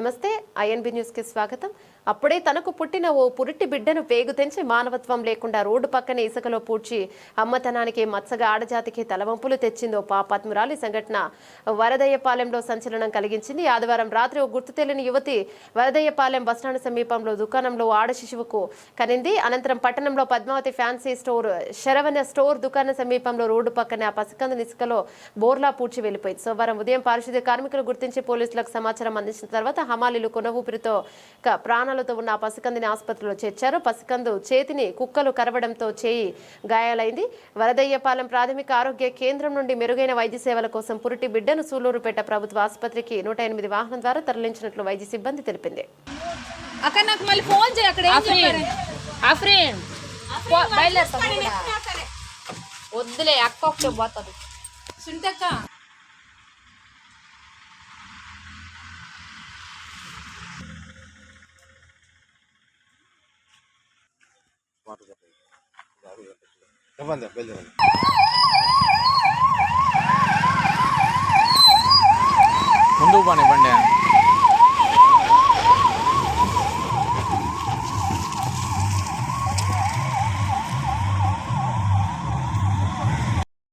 నమస్తే ఐఎన్బి న్యూస్కి స్వాగతం. అప్పుడే తనకు పుట్టిన ఓ పురిటి బిడ్డను పేగు తెంచి మానవత్వం లేకుండా రోడ్డు పక్కనే ఇసుకలో పూడ్చి అమ్మతనానికి మత్సగా ఆడజాతికి తలవంపులు తెచ్చిందో పాపాత్మురాలి సంఘటన. వరదయ్యపాలెంలో సంచలనం కలిగించింది. ఆదివారం రాత్రి ఓ గుర్తు తెలియని యువతి వరదయ్యపాలెం బస్టాండ్ సమీపంలో దుకాణంలో ఆడ శిశువుకు కనింది. అనంతరం పట్టణంలో Padmavathi fancy store Saravana store దుకాణం సమీపంలో రోడ్డు పక్కనే ఆ పసికందు ఇసుకలో బోర్లా పూడ్చి వెళ్ళిపోయింది. సోమవారం ఉదయం పారిశుద్ధ్య కార్మికులు గుర్తించి పోలీసులకు సమాచారం అందించిన తర్వాత హమాలీలు కొన ఊపిరితో ప్రాణాలతో ఉన్న పసికందిని ఆసుపత్రిలో చేర్చారు. పసికందు చేతిని కుక్కలు కరవడంతో చేయి గాయాలైంది. వరదయ్యపాలెం ప్రాథమిక ఆరోగ్య కేంద్రం నుండి మెరుగైన వైద్య సేవల కోసం పురిటి బిడ్డను సూలూరుపేట ప్రభుత్వ ఆసుపత్రికి నూట ఎనిమిది వాహనం ద్వారా తరలించినట్లు వైద్య సిబ్బంది తెలిపింది. అక్క నాకు మళ్ళీ ఫోన్ చేయి అక్కడ ఏం చెప్పారు? ఆఫ్రీన్ బయలుదేరుతాం వద్దులే అక్క ఒకటే పోతుంది. సునీతక్క చెప్పండి బయలుదేరండి ముందుకు పోనీ బండి